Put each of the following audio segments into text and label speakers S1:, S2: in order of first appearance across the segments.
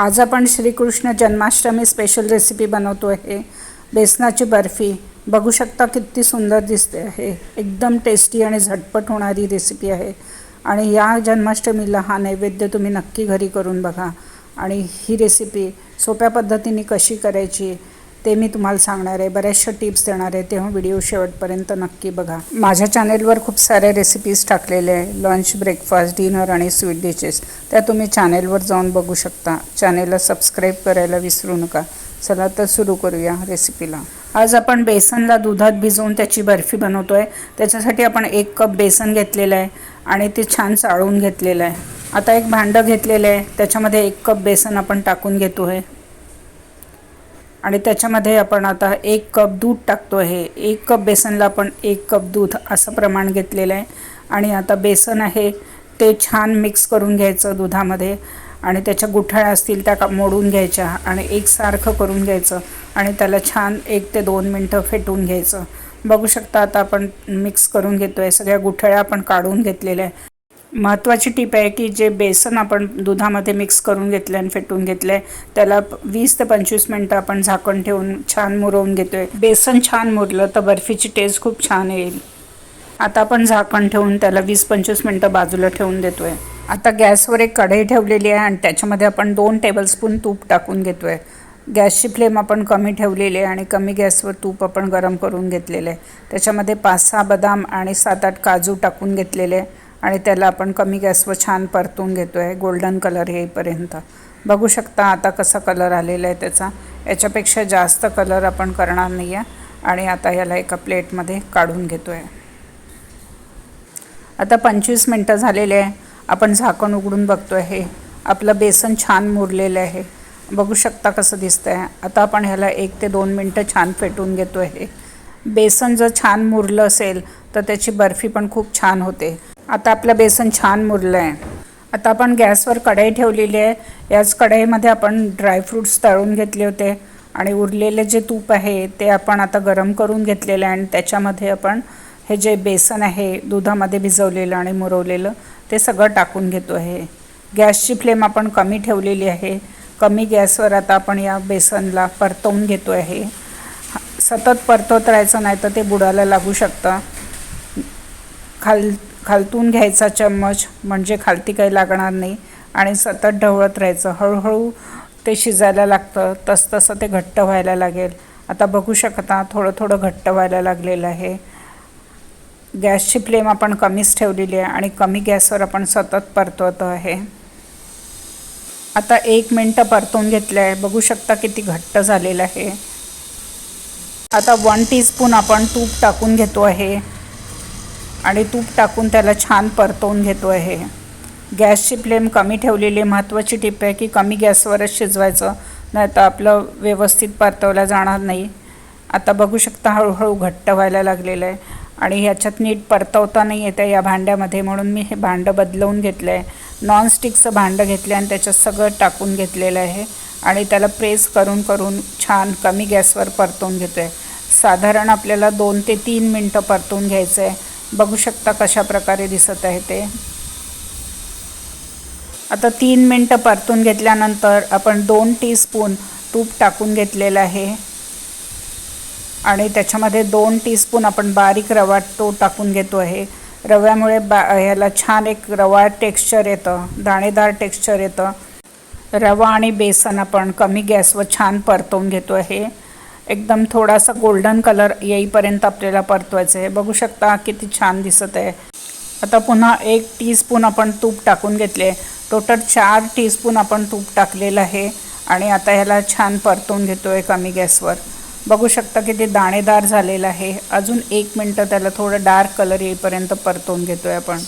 S1: आज आपण Shrikrishna Janmashtami special recipe बनवतो आहे बेसनाची बर्फी. बघू शकता किती सुंदर दिसते आहे एकदम टेस्टी आणि झटपट होणारी रेसिपी आहे. आणि या जन्माष्टमीला हा नैवेद्य तुम्ही नक्की घरी करून बघा. आणि ही रेसिपी सोप्या पद्धतीने कशी करायची ते मी तुम्हाला सांगणार आहे. बऱ्याचशा टिप्स देणार आहे. तेव्हा व्हिडिओ शेवटपर्यंत नक्की बघा. माझ्या चॅनेलवर खूप साऱ्या रेसिपीज टाकलेल्या आहे. लंच ब्रेकफास्ट डिनर आणि स्वीट डिशेस त्या तुम्ही चॅनेलवर जाऊन बघू शकता. चॅनेलला सबस्क्राईब करायला विसरू नका. चला तर सुरू करूया रेसिपीला आज आपण बेसनला दुधात भिजवून त्याची बर्फी बनवतो आहे त्याच्यासाठी आपण एक कप बेसन घेतलेलं आहे आणि ते छान चाळून घेतलेलं आहे. आता एक भांडं घेतलेलं आहे. त्याच्यामध्ये एक कप बेसन आपण टाकून घेतो आहे आणि त्याच्यामध्ये आपण आता एक कप दूध टाकतो आहे एक कप बेसनला आपण एक कप दूध असं प्रमाण घेतलेलं आहे. आणि आता बेसन आहे ते छान मिक्स करून घ्यायचं दुधामध्ये. आणि त्याच्या गुठळ्या असतील त्या का मोडून घ्यायच्या आणि एकसारखं करून घ्यायचं आणि त्याला छान एक ते दोन मिनटं फेटून घ्यायचं. बघू शकता आता आपण मिक्स करून घेतो आहे सगळ्या गुठळ्या आपण काढून घेतलेल्या आहे महत्त्वाची टीप आहे की जे बेसन आपण दुधामध्ये मिक्स करून घेतलं आणि फेटून घेतलं आहे त्याला वीस ते पंचवीस मिनटं आपण झाकण ठेवून छान मुरवून घेतो आहे बेसन छान मुरलं तर बर्फीची टेस्ट खूप छान येईल. आता आपण झाकण ठेवून त्याला वीस पंचवीस मिनटं बाजूला ठेवून देतो आहे आता गॅसवर एक कढई ठेवलेली आहे आणि त्याच्यामध्ये आपण दोन टेबलस्पून तूप टाकून घेतो आहे गॅसची फ्लेम आपण कमी ठेवलेली आहे आणि कमी गॅसवर तूप आपण गरम करून घेतलेलं आहे. त्याच्यामध्ये पाच सहा बदाम आणि सात आठ काजू टाकून घेतलेले आहे. आणि त्याला आपण कमी गॅसवर छान परतून घेतो आहे गोल्डन कलर येईपर्यंत बघू शकता आता कसा कलर आलेला आहे त्याचा. याच्यापेक्षा जास्त कलर आपण करणार नाही आहे आणि आता याला एका प्लेटमध्ये काढून घेतो आहे आता पंचवीस मिनटं झालेले आहे. आपण झाकण उघडून बघतो आहे आपलं बेसन छान मुरलेलं आहे. बघू शकता कसं दिसतं आहे आता आपण ह्याला एक ते दोन मिनटं छान फेटून घेतो आहे बेसन जर छान मुरलं असेल तर त्याची बर्फी पण खूप छान होते. आता आपलं बेसन छान मुरलं आहे आता आपण गॅसवर कढई ठेवलेली आहे. याच कढईमध्ये आपण ड्रायफ्रूट्स तळून घेतले होते आणि उरलेले जे तूप आहे ते आपण आता गरम करून घेतलेलं आहे आणि त्याच्यामध्ये आपण हे जे बेसन आहे दुधामध्ये भिजवलेलं आणि मुरवलेलं ते सगळं टाकून घेतो आहे. गॅसची फ्लेम आपण कमी ठेवलेली आहे. कमी गॅसवर आता आपण या बेसनला परतवून घेतो आहे. सतत परतवत राहायचं नाही तर ते बुडायला लागू शकतं. खाल खालतून घ्यायचा चम्मच म्हणजे खालती काही लागणार नाही. आणि सतत ढवळत राहायचं. हळूहळू ते शिजायला लागतं. तसतसं ते घट्ट व्हायला लागेल. आता बघू शकता थोडं थोडं घट्ट व्हायला लागलेलं आहे. गॅसची फ्लेम आपण कमीच ठेवलेली आहे आणि कमी गॅसवर आपण सतत परतवत आहे. आता एक मिनटं परतवून घेतलं आहे. बघू शकता किती घट्ट झालेलं आहे. आता वन टीस्पून आपण तूप टाकून घेतो आहे. आणि तूप टाकून त्याला छान परतवून घेतो आहे गॅसची फ्लेम कमी ठेवलेली आहे. महत्त्वाची टिप आहे की कमी गॅसवरच शिजवायचं नाही तर आपलं व्यवस्थित परतवलं जाणार नाही. आता बघू शकता हळूहळू घट्ट व्हायला लागलेलं आहे आणि ह्याच्यात नीट परतवता नाही येतं या भांड्यामध्ये. म्हणून मी हे भांडं बदलवून घेतलं आहे. नॉनस्टिकचं भांडं घेतलं आणि त्याच्यात सगळं टाकून घेतलेलं आहे. आणि त्याला प्रेस करून करून छान कमी गॅसवर परतवून घेतो आहे साधारण आपल्याला दोन ते तीन मिनटं परतवून घ्यायचं आहे. बघू शकता कशा प्रकारे दिसत आहे ते. आता तीन मिनटं परतून घेतल्यानंतर आपण दोन टीस्पून तूप टाकून घेतलेलं आहे. आणि त्याच्यामध्ये दोन टीस्पून आपण बारीक रवा तो टाकून घेतो आहे. रव्यामुळे बा ह्याला छान एक रवा टेक्स्चर येतं दाणेदार टेक्स्चर येतं. रवा आणि बेसन आपण कमी गॅसवर छान परतवून घेतो आहे. एकदम थोडासा गोल्डन कलर येईपर्यंत आपल्याला परतवायचं आहे बघू शकता किती छान दिसत आहे आता पुन्हा एक टीस्पून आपण तूप टाकून घेतले टोटल चार टीस्पून आपण तूप टाकलेलं आहे. आणि आता ह्याला छान परतून घेतो आहे कमी गॅसवर. बघू शकता की ते दाणेदार झालेलं आहे. अजून एक मिनटं त्याला थोडं डार्क कलर येईपर्यंत परतवून घेतो आहे आपण.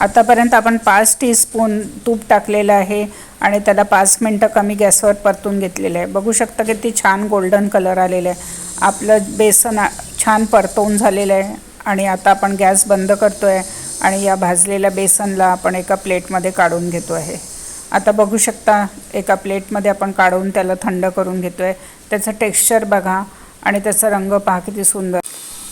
S1: आतापर्यंत आपण पाच टीस्पून तूप टाकलेलं आहे आणि त्याला पाच मिनटं कमी गॅसवर परतून घेतलेलं आहे. बघू शकता किती छान गोल्डन कलर आलेलं आहे. आपलं बेसन छान परतवून झालेलं आहे आणि आता आपण गॅस बंद करतो आहे आणि या भाजलेल्या बेसनला आपण एका प्लेटमध्ये काढून घेतो आहे. आता बघू शकता एका प्लेटमध्ये आपण काढून त्याला थंड करून घेतो आहे त्याचं टेक्स्चर बघा आणि त्याचा रंग पहा किती सुंदर.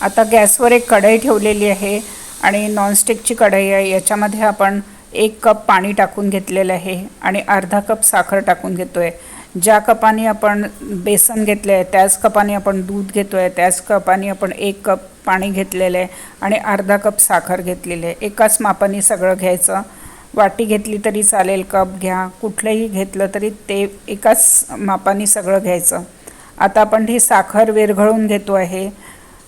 S1: आता गॅसवर एक कढई ठेवलेली आहे. आणि नॉनस्टिकची कढई आहे. याच्यामध्ये आपण एक कप पाणी टाकून घेतलेलं आहे आणि अर्धा कप साखर टाकून घेतो आहे ज्या कपाने आपण बेसन घेतलं आहे त्याच कपाने आपण दूध घेतो आहे त्याच कपाने आपण एक कप पाणी घेतलेलं आहे आणि अर्धा कप साखर घेतलेली आहे. एकाच मापाने सगळं घ्यायचं. वाटी घेतली तरी चालेल कप घ्या. कुठलंही घेतलं तरी ते एकाच मापाने सगळं घ्यायचं. आता आपण ही साखर विरघळून घेतो आहे.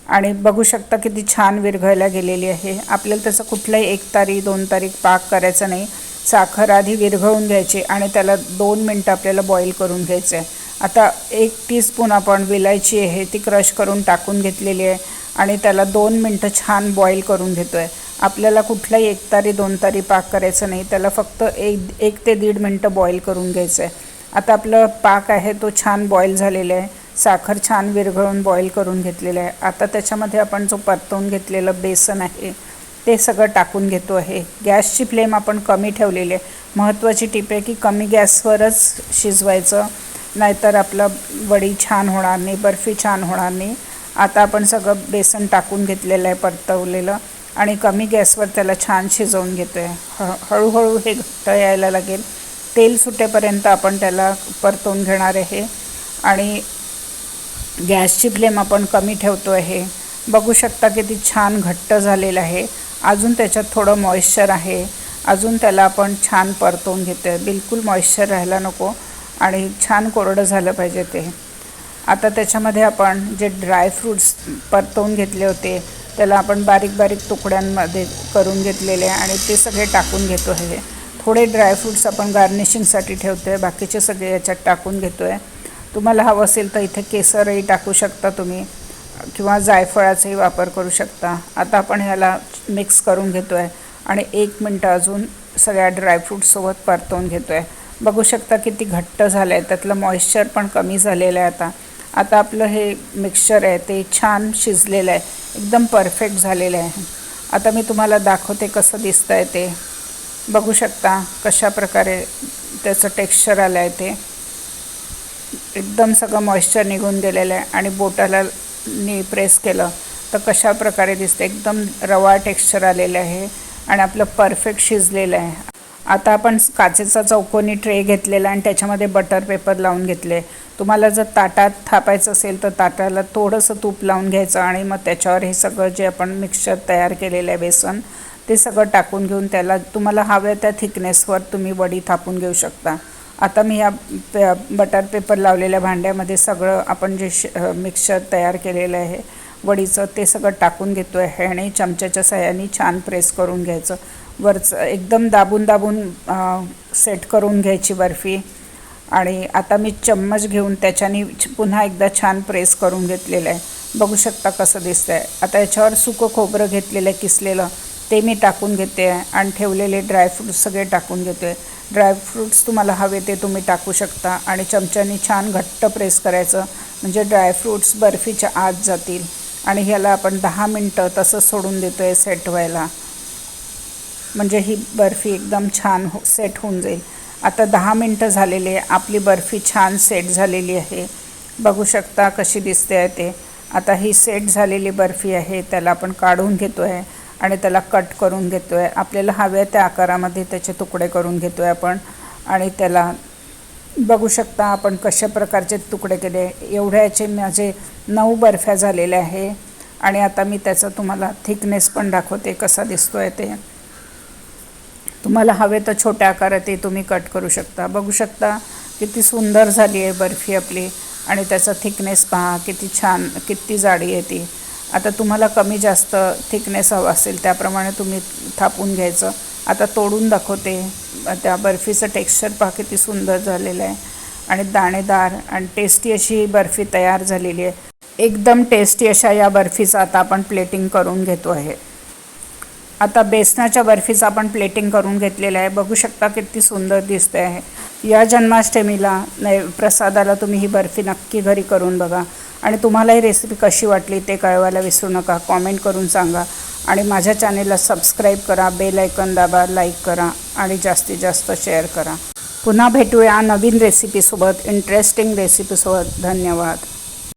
S1: आणि बघू शकता किती छान विरघळल्या गेलेली आहे. आपल्याला त्याचा कुठलाही एक तारीख दोन तारीख पाक करायचा नाही. साखर आधी विरघळून घ्यायची आणि त्याला दोन मिनटं आपल्याला बॉईल करून घ्यायचं आहे आता एक टीस्पून आपण विलायची आहे ती क्रश करून टाकून घेतलेली आहे आणि त्याला दोन मिनटं छान बॉईल करून घेतो आहे आपल्याला कुठलाही एक तारी दोन तारी पाक करायचं नाही. त्याला फक्त एक एक ते दीड मिनटं बॉईल करून घ्यायचं आहे आता आपलं पाक आहे तो छान बॉईल झालेला आहे. साखर छान विरघळून बॉईल करून घेतलेलं आहे. आता त्याच्यामध्ये आपण जो परतवून घेतलेलं बेसन आहे ते सगळं टाकून घेतो आहे. गॅसची फ्लेम आपण कमी ठेवलेली आहे. महत्त्वाची टीप आहे की कमी गॅसवरच शिजवायचं नाहीतर आपलं वडी छान होणार नाही बर्फी छान होणार नाही. आता आपण सगळं बेसन टाकून घेतलेलं आहे परतवलेलं. आणि कमी गॅसवर त्याला छान शिजवून घेतो आहे ह हळूहळू हे घट्ट यायला लागेल. तेल सुटेपर्यंत आपण त्याला परतवून घेणार आहे. आणि गॅसची फ्लेम आपण कमी ठेवतो आहे बघू शकता किती छान घट्ट झालेलं आहे. अजून त्याच्यात थोडं मॉइश्चर आहे. अजून त्याला आपण छान परतवून घेतो आहे बिलकुल मॉइश्चर राहायला नको आणि छान कोरडं झालं पाहिजे ते. आता त्याच्यामध्ये आपण जे ड्रायफ्रूट्स परतवून घेतले होते त्याला आपण बारीक बारीक तुकड्यांमध्ये करून घेतलेले आणि ते सगळे टाकून घेतो आहे थोडे ड्रायफ्रूट्स आपण गार्निशिंगसाठी ठेवतो आहे बाकीचे सगळे याच्यात टाकून घेतो आहे तुम्हाला हवं असेल तर इथे केसरही टाकू शकता तुम्ही किंवा जायफळाचाही वापर करू शकता. आता आपण ह्याला मिक्स करून घेतो आहे आणि एक मिनटं अजून सगळ्या ड्रायफ्रूटसोबत परतवून घेतो आहे बघू शकता किती घट्ट झालं आहे त्यातलं मॉइश्चर पण कमी झालेलं आहे आता. आता आपलं हे मिक्सचर आहे ते छान शिजलेलं आहे. एकदम परफेक्ट झालेलं आहे. आता मी तुम्हाला दाखवते कसं दिसतं आहे ते. बघू शकता कशा प्रकारे त्याचं टेक्स्चर आलं आहे ते. एकदम सगळं मॉइश्चर निघून गेलेलं आहे आणि बोटाला नी प्रेस केलं तर कशा प्रकारे दिसतं एकदम रवा टेक्स्चर आलेलं आहे आणि आपलं परफेक्ट शिजलेलं आहे. आता आपण काचेचा चौकोनी ट्रे घेतलेला आणि त्याच्यामध्ये बटर पेपर लावून घेतले. तुम्हाला जर ताटात थापायचं असेल तर ताटाला थोडंसं तूप लावून घ्यायचं आणि मग त्याच्यावर हे सगळं जे आपण मिक्सचर तयार केलेलं आहे बेसन ते सगळं टाकून घेऊन त्याला तुम्हाला हव्या त्या थिकनेसवर तुम्ही वडी थापून घेऊ शकता. आता मी या पे बटर पेपर लावलेल्या भांड्यामध्ये सगळं आपण जे श मिक्सर तयार केलेलं आहे वडीचं ते सगळं टाकून घेतो आहे आणि चमच्याच्या सहाय्याने छान प्रेस करून घ्यायचं. वरचं एकदम दाबून दाबून सेट करून घ्यायची बर्फी. आणि आता मी चम्मच घेऊन त्याच्याने पुन्हा एकदा छान प्रेस करून घेतलेलं आहे. बघू शकता कसं दिसतं आहे आता याच्यावर सुकं खोबरं घेतलेलं आहे किसलेलं ते मी टाकून घेते आहे. आणि ठेवलेले ड्रायफ्रूट सगळे टाकून घेतो आहे. ड्रायफ्रूट्स तुम्हाला हवे ते तुम्ही टाकू शकता. आणि चमच्याने छान घट्ट प्रेस करायचं. म्हणजे ड्रायफ्रूट्स बर्फीच्या आत जातील. आणि ह्याला आपण दहा मिनटं तसंच सोडून देतो आहे सेट व्हायला. म्हणजे ही बर्फी एकदम छान हो सेट होऊन जाईल. आता दहा मिनटं झालेली आहे. आपली बर्फी छान सेट झालेली आहे. बघू शकता कशी दिसते आहे ते. आता ही सेट झालेली बर्फी आहे. त्याला आपण काढून घेतो आहे आणि त्याला कट करून घेतो आहे आपल्याला हव्या त्या आकारामध्ये त्याचे तुकडे करून घेतो आहे आपण. आणि त्याला बघू शकता आपण कशा प्रकारचे तुकडे केले. एवढ्याचे माझे नऊ बर्फ्या झालेल्या आहे. आणि आता मी त्याचा तुम्हाला थिकनेस पण दाखवते कसा दिसतो आहे ते. तुम्हाला हवे तर छोट्या आकारातही तुम्ही कट करू शकता. बघू शकता किती सुंदर झाली आहे बर्फी आपली. आणि त्याचा थिकनेस पहा किती छान किती जाडी आहे ती. आता तुम्हाला कमी जास्त थिकनेस हवा असेल त्याप्रमाणे तुम्ही थापून घ्यायचं. आता तोडून दाखवते. त्या बर्फीचं टेक्स्चर पहा किती सुंदर झालेलं आहे. आणि दाणेदार आणि टेस्टी अशी ही बर्फी तयार झालेली आहे. एकदम टेस्टी अशा या बर्फीचं आता आपण प्लेटिंग करून घेतो आहे. आता बेसनाच्या बर्फीचं आपण प्लेटिंग करून घेतलेलं आहे. बघू शकता किती सुंदर दिसते आहे. या जन्माष्टमीला नै प्रसादाला तुम्ही ही बर्फी नक्की घरी करून बघा. आणि तुम्हाला ही रेसिपी कशी वाटली ते कळवायला विसरू नका. कॉमेंट करून सांगा. आणि माझ्या चॅनेलला सबस्क्राईब करा बेल आयकन दाबा लाईक करा आणि जास्तीत जास्त शेअर करा. पुन्हा भेटूया नवीन रेसिपीसोबत इंटरेस्टिंग रेसिपीसोबत धन्यवाद.